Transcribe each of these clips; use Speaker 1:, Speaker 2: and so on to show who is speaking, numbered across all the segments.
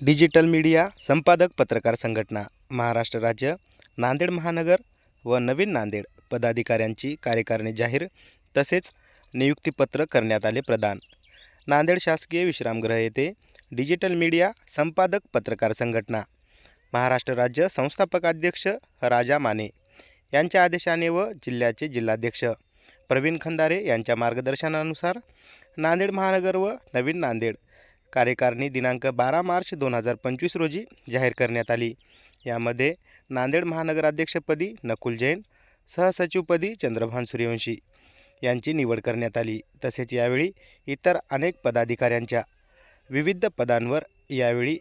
Speaker 1: Digital media संपादक पत्रकार संघटना महाराष्ट्र राज्य नांदेड महानगर व नवीन नांदेड पदाधिकाऱ्यांची कार्यकारिणी जाहीर तसेच नियुक्तीपत्र करण्यात आले प्रदान. नांदेड शासकीय विश्रामगृह येथे डिजिटल मीडिया संपादक पत्रकार संघटना महाराष्ट्र राज्य संस्थापक अध्यक्ष राजा माने यांच्या आदेशाने व जिल्ह्याचे जिल्हाध्यक्ष प्रवीण खंदारे यांच्या मार्गदर्शनानुसार नांदेड महानगर व नवीन नांदेड कार्यकारिणी दिनांक बारा मार्च दोन हजार पंचवीस रोजी जाहीर करण्यात आली. यामध्ये नांदेड महानगराध्यक्षपदी नकुल जैन सहसचिवपदी चंद्रभान सूर्यवंशी यांची निवड करण्यात आली. तसेच यावेळी इतर अनेक पदाधिकाऱ्यांच्या विविध पदांवर यावेळी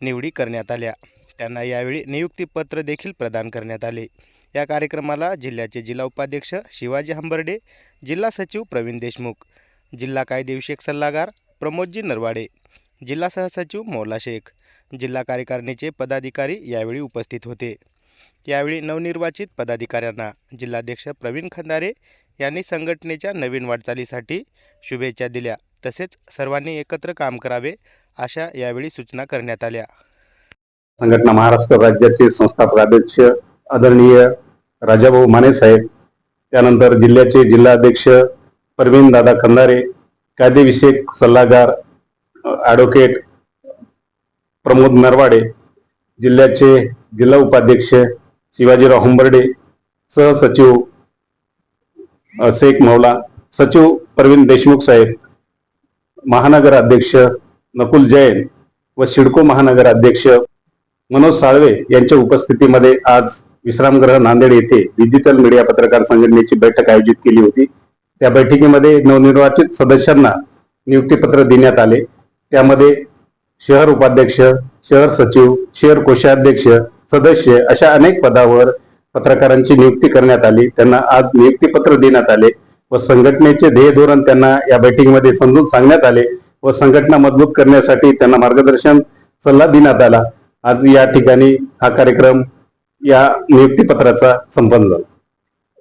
Speaker 1: निवडी करण्यात आल्या. त्यांना यावेळी नियुक्तीपत्र देखील प्रदान करण्यात आले. या कार्यक्रमाला जिल्ह्याचे जिल्हा उपाध्यक्ष शिवाजी हंबर्डे जिल्हा सचिव प्रवीण देशमुख जिल्हा कायदेविषयक सल्लागार प्रमोदजी नरवाडे जिल्हा सहसचिव मौला शेख. जिल्हा कार्यकारिणीचे पदाधिकारी यावेळी उपस्थित होते. यावेळी नवनिर्वाचित पदाधिकाऱ्यांना जिल्हाध्यक्ष प्रवीण खंदारे यांनी संघटनेच्या नवीन वाटचालीसाठी शुभेच्छा दिल्या. तसेच सर्वांनी एकत्र काम करावे अशा यावेळी सूचना करण्यात आल्या.
Speaker 2: संघटना महाराष्ट्र राज्याचे संस्थापक अध्यक्ष आदरणीय राजाभाऊ माने साहेब त्यानंतर जिल्ह्याचे जिल्हाध्यक्ष परवीन दादा खंदारे कायदेविषयक सल्लागार ॲडव्होकेट प्रमोद नरवाडे जिल्ह्याचे जिल्हा उपाध्यक्ष शिवाजीराव हुंबर्डे सहसचिव शेख मौला सचिव प्रवीण देशमुख साहेब महानगर अध्यक्ष नकुल जैन व सिडको महानगर अध्यक्ष मनोज साळवे यांच्या उपस्थितीमध्ये आज विश्रामगृह नांदेड येथे डिजिटल मीडिया पत्रकार संघटनेची बैठक आयोजित केली होती. त्या बैठकीमध्ये नवनिर्वाचित सदस्यांना नियुक्तीपत्र देण्यात आले. त्यामध्ये शहर उपाध्यक्ष शहर सचिव शहर कोषाध्यक्ष सदस्य अशा अनेक पदावर पत्रकारांची नियुक्ती करण्यात आली. त्यांना आज नियुक्तीपत्र देण्यात आले व संघटनेचे ध्येय धोरण त्यांना या बैठकीमध्ये समजून सांगण्यात आले व संघटना मजबूत करण्यासाठी त्यांना मार्गदर्शन सल्ला देण्यात आला. आज या ठिकाणी हा कार्यक्रम या नियुक्तीपत्राचा संपन्न झाला